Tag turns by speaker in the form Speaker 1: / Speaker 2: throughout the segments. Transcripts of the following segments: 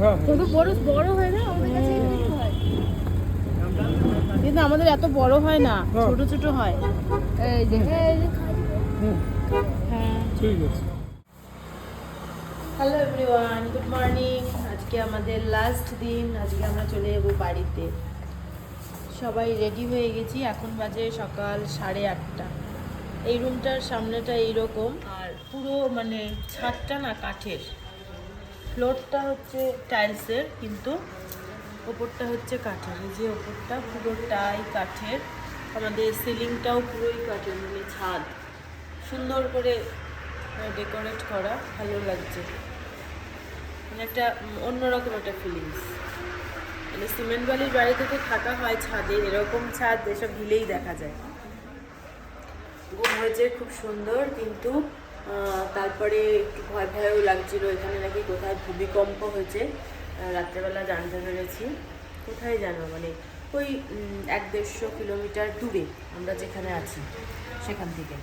Speaker 1: হ্যাঁ
Speaker 2: বড় বড় হয় না? আমাদের কাছে হয়। কিন্তু আমাদের এত বড় হয় না
Speaker 1: হ্যাঁ।
Speaker 2: ছোট ছোট হয়। এই যে হ্যাঁ।
Speaker 1: ঠিক আছে।
Speaker 2: হ্যালো এভরিওয়ান গুড মর্নিং আজকে আমাদের লাস্ট দিন আজকে আমরা চলে যাব বাড়িতে। সবাই রেডি হয়ে গেছি এখন বাজে সকাল সাড়ে আটটা। এই রুমটার সামনেটা এইরকম আর পুরো মানে ছাদটা না কাঠের। ফ্লোরটা হচ্ছে টাইলসের, কিন্তু ওপরটা হচ্ছে কাঠের। এই যে ওপরটা পুরোটাই কাঠের। আমাদের সিলিংটাও পুরোই কাঠের মানে ছাদ। সুন্দর করে ডেকোরেট করা, ভালো লাগছে। মানে একটা অন্যরকম একটা ফিলিংস মানে সিমেন্ট বালির বাড়ি থেকে থাকা হয় ছাদে, এরকম ছাদ, এসব হিলেই দেখা যায়। ঘুম হয়েছে খুব সুন্দর, কিন্তু তারপরে একটু ভয় ভয়ও লাগছিল, এখানে নাকি কোথায় ভূমিকম্প হয়েছে। রাত্রেবেলা জানতে পেরেছি। কোথায় জানো মানে ওই এক দেড়শো কিলোমিটার দূরে আমরা যেখানে আছি, সেখান থেকে।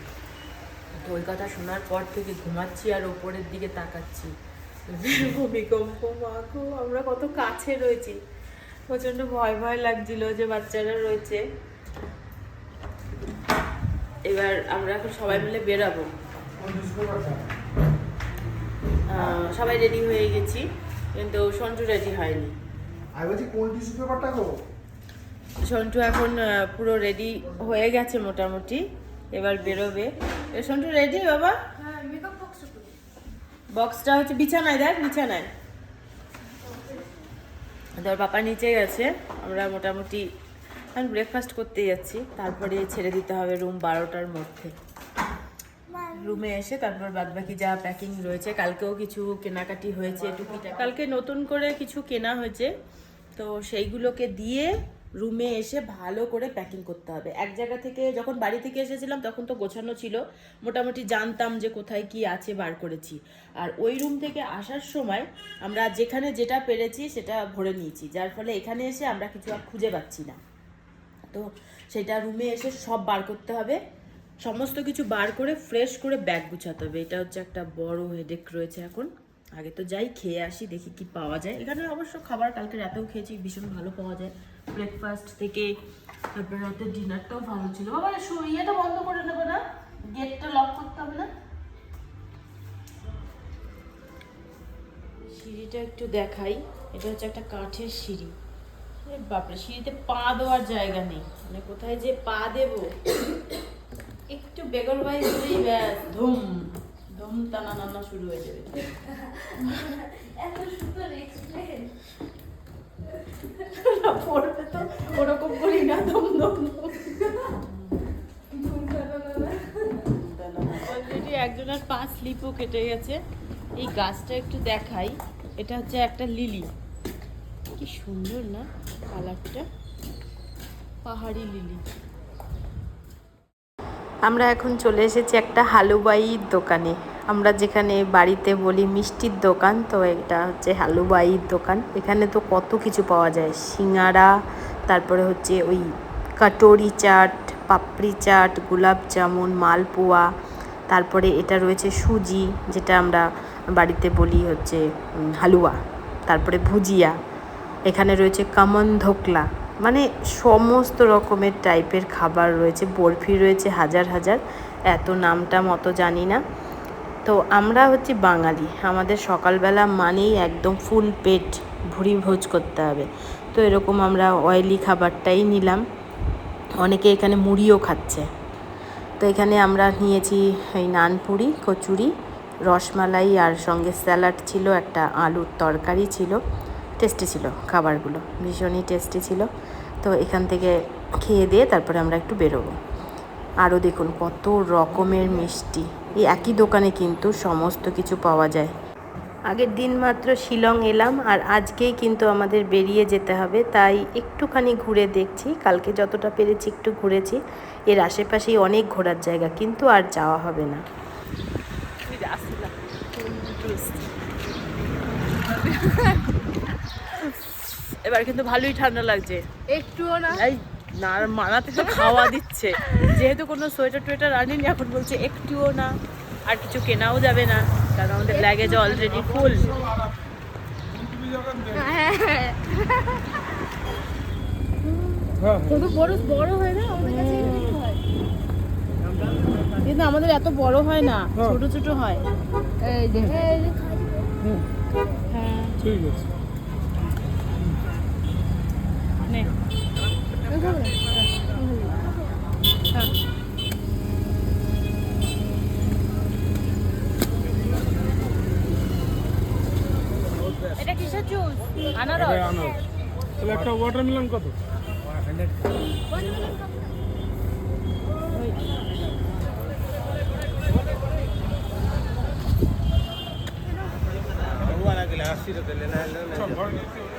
Speaker 2: তো ওই কথা শোনার পর থেকে ঘুমাচ্ছি আর ওপরের দিকে তাকাচ্ছি। ভূমিকম্প মাগো আমরা কত কাছে রয়েছি। প্রচণ্ড ভয় ভয় লাগছিল যে বাচ্চারা রয়েছে। এবার আমরা এখন সবাই মিলে বেরাবো। সবাই রেডি হয়ে গেছি কিন্তু সন্টু রেডি হয়নি।
Speaker 3: আমি বলছি কোন টিস্যু পেপারটা গো?
Speaker 2: সন্টু এখন পুরো রেডি হয়ে গেছে মোটামুটি এবার বেরোবে। এ, সন্টু রেডি বাবা? বক্সটা হচ্ছে বিছানায় দেখ বিছানায়। ধর পাপা নিচে গেছে আমরা মোটামুটি এখন ব্রেকফাস্ট করতে যাচ্ছি তারপরে ছেড়ে দিতে হবে রুম বারোটার মধ্যে। রুমে এসে তারপর বাদবাকি যা প্যাকিং রয়েছে, কালকেও কিছু কেনাকাটি হয়েছে টুকিটা কালকে নতুন করে কিছু কেনা হয়েছে, তো সেইগুলোকে দিয়ে রুমে এসে ভালো করে প্যাকিং করতে হবে। এক জায়গা থেকে যখন বাড়ি থেকে এসেছিলাম, তখন তো গোছানো ছিল। মোটামুটি জানতাম যে কোথায় কি আছে বার করেছি। আর ওই রুম থেকে আসার সময় আমরা যেখানে যেটা পেরেছি, সেটা ভরে নিয়েছি। যার ফলে এখানে এসে আমরা কিছু আর খুঁজে পাচ্ছি না। তো সেটা রুমে এসে সব বার করতে হবে। সমস্ত কিছু বার করে ফ্রেশ করে ব্যাগ গুছাতে হবে। এটা হচ্ছে একটা বড় হেডেক রয়েছে এখন। আগে তো যাই খেয়ে আসি, দেখি কি পাওয়া যায়। এখানে অবশ্য খাবার কালকে রাতেও খেয়েছি, ভীষণ ভালো পাওয়া যায়। ব্রেকফাস্ট থেকে তারপরে রাতের ডিনারটাও ভালো ছিল। বাবা ইয়েটা বন্ধ করে নেব না? গেটটা লক করতে হবে না? সিঁড়িটা একটু দেখাই। এটা হচ্ছে একটা কাঠের সিঁড়ি। বাপরে, সিঁড়িতে পা দেওয়ার জায়গা নেই। মানে কোথায় যে পা দেব? বেগর বাই হলেই ধুম ধুম টানা নানা শুরু হয়ে যাবে। না, পড়বে তো ওরকম করি না ধুম ধুম অলরেডি একজনের পা স্লিপও কেটে গেছে। এই গাছটা একটু দেখাই। এটা হচ্ছে একটা লিলি। কি সুন্দর না কালারটা পাহাড়ি লিলি।
Speaker 4: আমরা এখন চলে এসেছি একটা হালুবাইয়ের দোকানে। আমরা যেখানে বাড়িতে বলি মিষ্টির দোকান, তো এটা হচ্ছে হালুবাইয়ের দোকান। এখানে তো কত কিছু পাওয়া যায়। সিঙ্গারা, তারপরে হচ্ছে ওই কাটোরি চাট, পাপড়ি চাট, গোলাপ জামুন, মালপোয়া, তারপরে এটা রয়েছে সুজি, যেটা আমরা বাড়িতে বলি হচ্ছে হালুয়া, তারপরে ভুজিয়া। এখানে রয়েছে কামন ধোকলা মানে সমস্ত রকমের টাইপের খাবার রয়েছে, বরফি রয়েছে হাজার হাজার, এত নামটা মতো জানি না। তো আমরা হচ্ছে বাঙালি, আমাদের সকালবেলা মানেই একদম ফুল পেট ভুড়ি ভোজ করতে হবে। তো এরকম আমরা অয়েলি খাবারটাই নিলাম। অনেকে এখানে মুড়িও খাচ্ছে। তো এখানে আমরা নিয়েছি এই নানপুরি কচুরি, রসমালাই আর সঙ্গে স্যালাড ছিল, একটা আলুর তরকারি ছিল। টেস্টি ছিল, খাবারগুলো ভীষণই টেস্টি ছিল। তো এখান থেকে খেয়ে দিয়ে তারপরে আমরা একটু বেরোবো। আরও দেখুন কত রকমের মিষ্টি। এই একই দোকানে কিন্তু সমস্ত কিছু পাওয়া যায়। আগের দিন মাত্র শিলং এলাম আর আজকেই কিন্তু আমাদের বেরিয়ে যেতে হবে। তাই একটুখানি ঘুরে দেখছি। কালকে যতটা পেরেছি একটু ঘুরেছি। এর আশেপাশেই অনেক ঘোরার জায়গা, কিন্তু আর যাওয়া হবে না।
Speaker 2: এবার কিন্তু ভালোই ঠান্ডা লাগছে।
Speaker 1: একটুও না।
Speaker 2: এই না মানাতে তো খাওয়া দিচ্ছে। যেহেতু কোনো সোয়েটার টোয়েটার আনিনি এখন বলছে একটুও না আর কিছু কেনাও যাবে না কারণ আমাদের লাগেজ অলরেডি ফুল
Speaker 1: বড় বড় হয় না আমাদের কাছে
Speaker 2: কিন্তু আমাদের এত বড় হয় না ছোট ছোট হয়।
Speaker 1: এই যে এই যে। খাই দিবে
Speaker 2: হ্যাঁ
Speaker 5: ঠিক আছে
Speaker 2: নে
Speaker 1: আমি খাব না।
Speaker 2: হ্যাঁ। এটা কিসের জুস আনারস?
Speaker 5: তাহলে একটা ওয়াটারমেলন কত?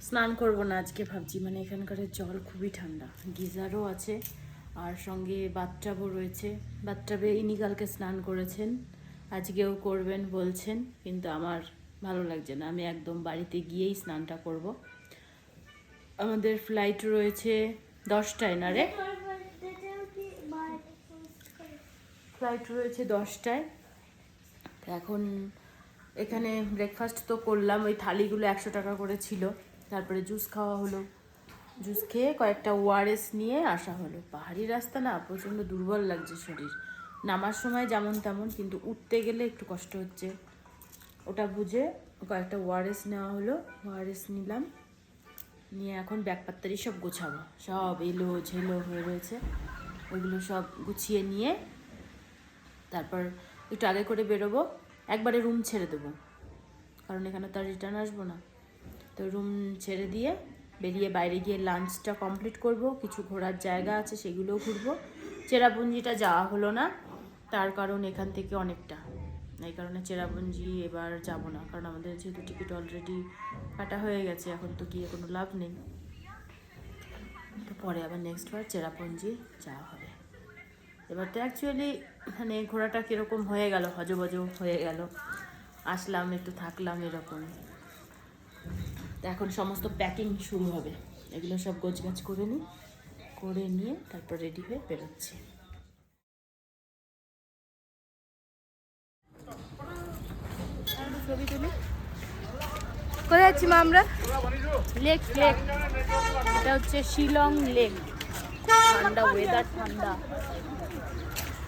Speaker 2: স্নান করব না আজকে ভাবছি। মানে এখানকার জল খুবই ঠান্ডা। গিজারও আছে, আর সঙ্গে বাথটাবও রয়েছে। বাথটাবে ইনি কালকে স্নান করেছেন, আজকেও করবেন বলছেন, কিন্তু আমার ভালো লাগছে না। আমি একদম বাড়িতে গিয়েই স্নানটা করব। আমাদের ফ্লাইট রয়েছে দশটায় না রে? ফ্লাইট রয়েছে দশটায়। এখন এখানে ব্রেকফাস্ট তো করলাম, ওই থালিগুলো একশো টাকা করে ছিল। তারপরে জুস খাওয়া হলো। জুস খেয়ে কয়েকটা ওআরএস নিয়ে আসা হলো। পাহাড়ি রাস্তা না, প্রচণ্ড দুর্বল লাগছে শরীর। নামার সময় যেমন তেমন, কিন্তু উঠতে গেলে একটু কষ্ট হচ্ছে। ওটা বুঝে কয়েকটা ওআরএস নেওয়া হলো। ওআরএস নিলাম। নিয়ে এখন ব্যাগপাত্তারি সব গোছাবো। সব এলো, ঝেলো হয়ে রয়েছে। ওইগুলো সব গুছিয়ে নিয়ে তারপর একটু আগে করে বেরোবো। একবারে রুম ছেড়ে দেবো। কারণ এখানে তো আর রিটার্ন আসব না। তো রুম ছেড়ে দিয়ে বেরিয়ে বাইরে গিয়ে লাঞ্চটা কমপ্লিট করব, কিছু ঘোরার জায়গা আছে সেগুলোও ঘুরবো। চেরাপুঞ্জিটা যাওয়া হলো না, তার কারণ এখান থেকে অনেকটা। এই কারণে চেরাপুঞ্জি এবার যাব না, কারণ আমাদের যেহেতু টিকিট অলরেডি কাটা হয়ে গেছে, এখন তো গিয়ে কোনো লাভ নেই। তো পরে আবার নেক্সট বার চেরাপুঞ্জি যাওয়া হবে। এবার তো অ্যাকচুয়ালি মানে ঘোরাটা কীরকম হয়ে গেল হজবজ হয়ে গেল। আসলাম, একটু থাকলাম এরকম। তো এখন সমস্ত প্যাকিং শুরু হবে। এগুলো সব গোছগাছ করে নিই, করে নিয়ে তারপর রেডি হয়ে বেরোচ্ছি।
Speaker 1: কোথায় যাচ্ছি মা আমরা?
Speaker 2: লেক লেক এটা হচ্ছে শিলং লেক ঠান্ডা ওয়েদার ঠান্ডা।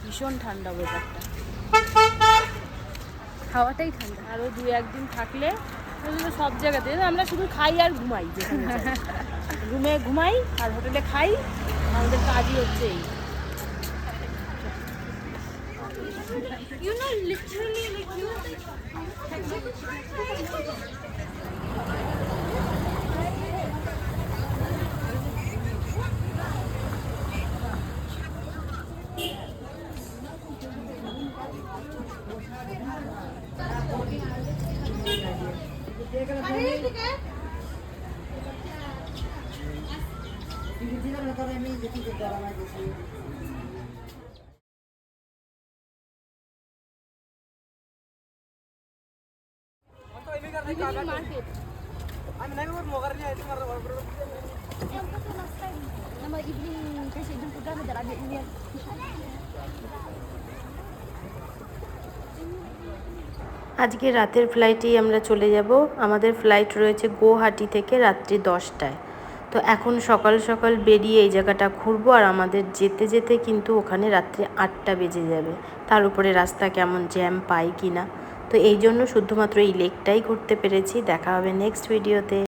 Speaker 2: ভীষণ ঠান্ডা ওয়েদারটা
Speaker 1: খাওয়াটাই ঠান্ডা।
Speaker 2: আরও দু একদিন থাকলে ওগুলো সব জায়গাতে আমরা শুধু খাই আর ঘুমাই যেখানে রুমে ঘুমাই আর হোটেলে খাই আমাদের কাজই হচ্ছে এই
Speaker 1: You know, literally, like you. Ini kan mau kerja itu
Speaker 4: আজকে রাতের ফ্লাইটেই আমরা চলে যাব। আমাদের ফ্লাইট রয়েছে গুয়াহাটি থেকে রাত্রি দশটায়। তো এখন সকাল সকাল বেরিয়ে এই জায়গাটা ঘুরবো আর আমাদের যেতে যেতে কিন্তু ওখানে রাত্রি আটটা বেজে যাবে। তার উপরে রাস্তা কেমন জ্যাম পাই কি না তো এই জন্য শুধুমাত্র এই লেকটাই ঘুরতে পেরেছি। দেখা হবে নেক্সট ভিডিওতে